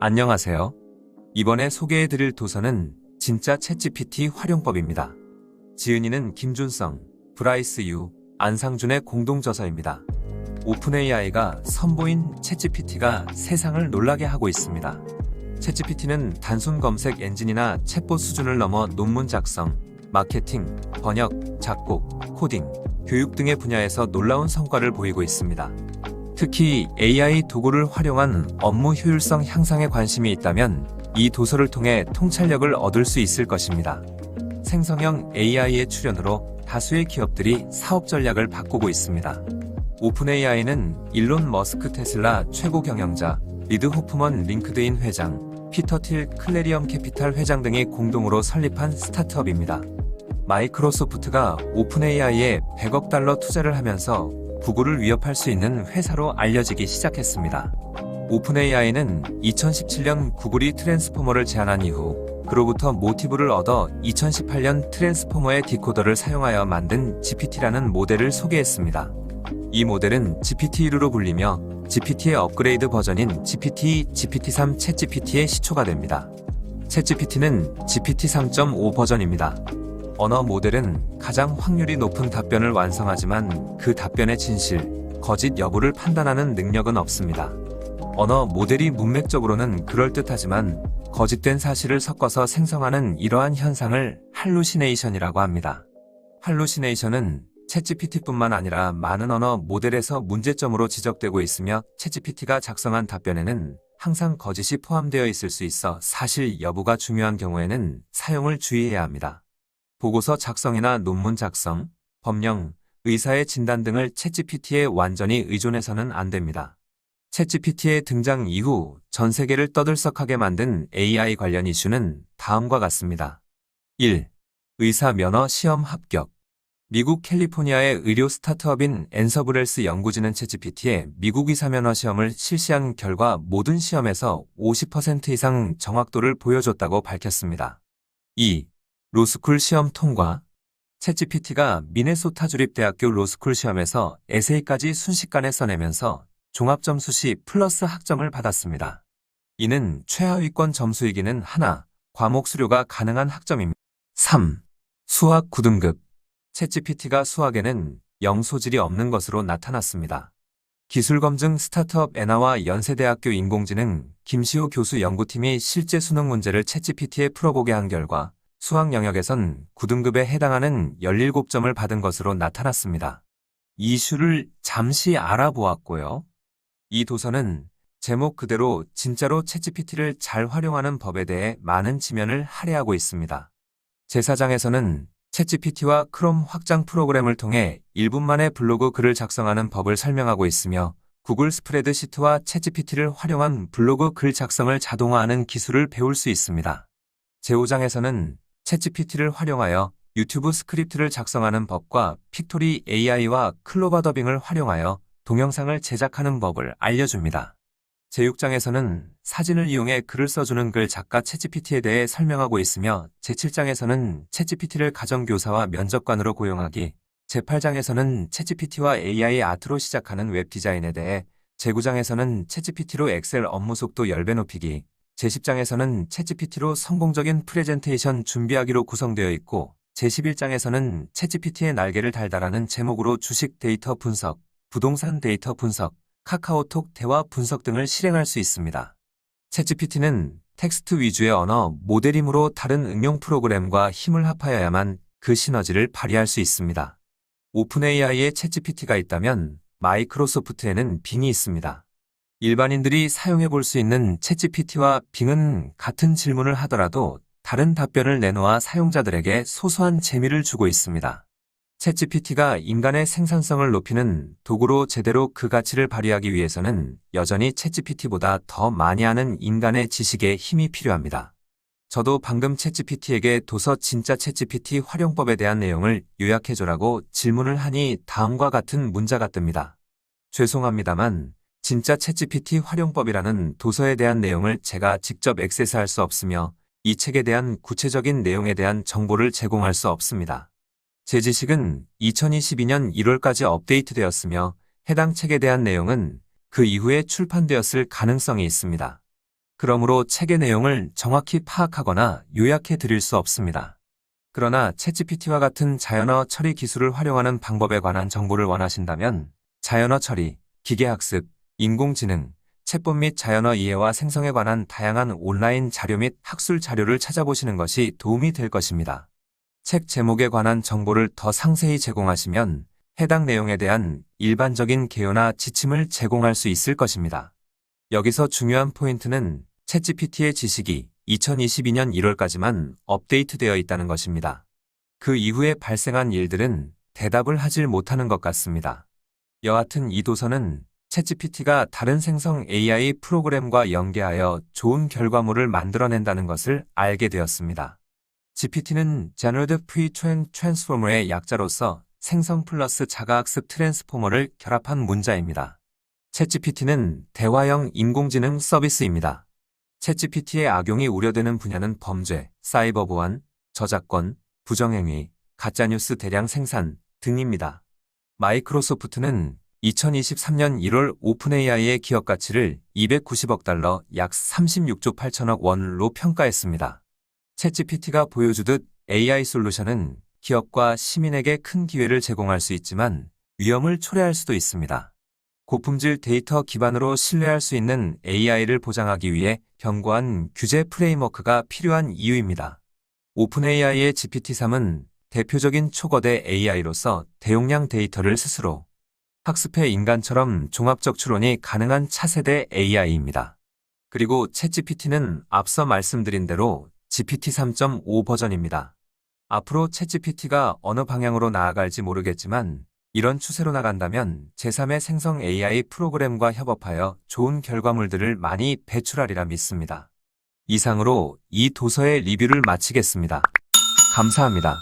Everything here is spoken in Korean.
안녕하세요. 이번에 소개해드릴 도서는 진짜 챗GPT 활용법입니다. 지은이는 김준성, 브라이스 유, 안상준의 공동저서입니다. 오픈AI가 선보인 챗GPT가 세상을 놀라게 하고 있습니다. 챗GPT는 단순 검색 엔진이나 챗봇 수준을 넘어 논문 작성, 마케팅, 번역, 작곡, 코딩, 교육 등의 분야에서 놀라운 성과를 보이고 있습니다. 특히 AI 도구를 활용한 업무 효율성 향상에 관심이 있다면 이 도서를 통해 통찰력을 얻을 수 있을 것입니다. 생성형 AI의 출현으로 다수의 기업들이 사업 전략을 바꾸고 있습니다. 오픈AI는 일론 머스크 테슬라 최고 경영자, 리드 호프먼 링크드인 회장, 피터 틸 클레리엄 캐피탈 회장 등이 공동으로 설립한 스타트업입니다. 마이크로소프트가 오픈AI에 100억 달러 투자를 하면서 구글을 위협할 수 있는 회사로 알려지기 시작했습니다. 오픈AI는 2017년 구글이 트랜스포머를 제안한 이후 그로부터 모티브를 얻어 2018년 트랜스포머의 디코더를 사용하여 만든 GPT라는 모델을 소개했습니다. 이 모델은 GPT-2로 불리며 GPT의 업그레이드 버전인 GPT, GPT-3 챗GPT의 시초가 됩니다. 챗GPT는 GPT 3.5 버전입니다. 언어 모델은 가장 확률이 높은 답변을 완성하지만 그 답변의 진실, 거짓 여부를 판단하는 능력은 없습니다. 언어 모델이 문맥적으로는 그럴듯하지만 거짓된 사실을 섞어서 생성하는 이러한 현상을 할루시네이션이라고 합니다. 할루시네이션은 챗GPT뿐만 아니라 많은 언어 모델에서 문제점으로 지적되고 있으며 챗GPT가 작성한 답변에는 항상 거짓이 포함되어 있을 수 있어 사실 여부가 중요한 경우에는 사용을 주의해야 합니다. 보고서 작성이나 논문 작성, 법령, 의사의 진단 등을 챗GPT에 완전히 의존해서는 안 됩니다. 챗GPT의 등장 이후 전 세계를 떠들썩하게 만든 AI 관련 이슈는 다음과 같습니다. 1. 의사 면허 시험 합격. 미국 캘리포니아의 의료 스타트업인 앤서브렐스 연구진은 챗GPT에 미국 의사 면허 시험을 실시한 결과 모든 시험에서 50% 이상 정확도를 보여줬다고 밝혔습니다. 2. 로스쿨 시험 통과. 챗GPT가 미네소타 주립대학교 로스쿨 시험에서 에세이까지 순식간에 써내면서 종합점수 시 플러스 학점을 받았습니다. 이는 최하위권 점수이기는 하나 과목 수료가 가능한 학점입니다. 3. 수학 9등급. 챗GPT가 수학에는 영 소질이 없는 것으로 나타났습니다. 기술검증 스타트업 에나와 연세대학교 인공지능 김시호 교수 연구팀이 실제 수능 문제를 챗GPT에 풀어보게 한 결과 수학 영역에선 9등급에 해당하는 17점을 받은 것으로 나타났습니다. 이슈를 잠시 알아보았고요. 이 도서는 제목 그대로 진짜로 챗GPT를 잘 활용하는 법에 대해 많은 지면을 할애하고 있습니다. 제4장에서는 챗GPT와 크롬 확장 프로그램을 통해 1분 만에 블로그 글을 작성하는 법을 설명하고 있으며 구글 스프레드시트와 챗GPT를 활용한 블로그 글 작성을 자동화하는 기술을 배울 수 있습니다. 제5장에서는 챗GPT를 활용하여 유튜브 스크립트를 작성하는 법과 픽토리 AI와 클로바 더빙을 활용하여 동영상을 제작하는 법을 알려줍니다. 제6장에서는 사진을 이용해 글을 써주는 글 작가 챗GPT에 대해 설명하고 있으며 제7장에서는 챗GPT를 가정교사와 면접관으로 고용하기, 제8장에서는 챗GPT와 AI 아트로 시작하는 웹 디자인에 대해, 제9장에서는 챗GPT로 엑셀 업무 속도 10배 높이기, 제10장에서는 챗GPT로 성공적인 프레젠테이션 준비하기로 구성되어 있고, 제11장에서는 챗GPT의 날개를 달달하는 제목으로 주식 데이터 분석, 부동산 데이터 분석, 카카오톡 대화 분석 등을 실행할 수 있습니다. 챗GPT는 텍스트 위주의 언어 모델이므로 다른 응용 프로그램과 힘을 합하여야만 그 시너지를 발휘할 수 있습니다. 오픈AI에 챗GPT가 있다면 마이크로소프트에는 빙이 있습니다. 일반인들이 사용해 볼 수 있는 챗GPT와 빙은 같은 질문을 하더라도 다른 답변을 내놓아 사용자들에게 소소한 재미를 주고 있습니다. 챗GPT가 인간의 생산성을 높이는 도구로 제대로 그 가치를 발휘하기 위해서는 여전히 챗GPT보다 더 많이 아는 인간의 지식에 힘이 필요합니다. 저도 방금 챗GPT에게 도서 진짜 챗GPT 활용법에 대한 내용을 요약해줘라고 질문을 하니 다음과 같은 문자가 뜹니다. 죄송합니다만 진짜 챗GPT 활용법이라는 도서에 대한 내용을 제가 직접 액세스할 수 없으며 이 책에 대한 구체적인 내용에 대한 정보를 제공할 수 없습니다. 제 지식은 2022년 1월까지 업데이트되었으며 해당 책에 대한 내용은 그 이후에 출판되었을 가능성이 있습니다. 그러므로 책의 내용을 정확히 파악하거나 요약해 드릴 수 없습니다. 그러나 챗GPT와 같은 자연어 처리 기술을 활용하는 방법에 관한 정보를 원하신다면 자연어 처리, 기계학습, 인공지능, 챗봇 및 자연어 이해와 생성에 관한 다양한 온라인 자료 및 학술 자료를 찾아보시는 것이 도움이 될 것입니다. 책 제목에 관한 정보를 더 상세히 제공하시면 해당 내용에 대한 일반적인 개요나 지침을 제공할 수 있을 것입니다. 여기서 중요한 포인트는 챗GPT의 지식이 2022년 1월까지만 업데이트되어 있다는 것입니다. 그 이후에 발생한 일들은 대답을 하질 못하는 것 같습니다. 여하튼 이 도서는 챗GPT가 다른 생성 AI 프로그램과 연계하여 좋은 결과물을 만들어낸다는 것을 알게 되었습니다. GPT는 Generative Pre-trained Transformer의 약자로서 생성 플러스 자가학습 트랜스포머를 결합한 문자입니다. 챗GPT는 대화형 인공지능 서비스입니다. 챗GPT의 악용이 우려되는 분야는 범죄, 사이버 보안, 저작권, 부정행위, 가짜뉴스 대량 생산 등입니다. 마이크로소프트는 2023년 1월 오픈 AI의 기업 가치를 290억 달러 약 36조 8천억 원로 평가했습니다. 챗GPT가 보여주듯 AI 솔루션은 기업과 시민에게 큰 기회를 제공할 수 있지만 위험을 초래할 수도 있습니다. 고품질 데이터 기반으로 신뢰할 수 있는 AI를 보장하기 위해 견고한 규제 프레임워크가 필요한 이유입니다. 오픈AI의 GPT-3은 대표적인 초거대 AI로서 대용량 데이터를 스스로 학습해 인간처럼 종합적 추론이 가능한 차세대 AI입니다. 그리고 챗GPT는 앞서 말씀드린 대로 GPT 3.5 버전입니다. 앞으로 챗GPT가 어느 방향으로 나아갈지 모르겠지만 이런 추세로 나간다면 제3의 생성 AI 프로그램과 협업하여 좋은 결과물들을 많이 배출하리라 믿습니다. 이상으로 이 도서의 리뷰를 마치겠습니다. 감사합니다.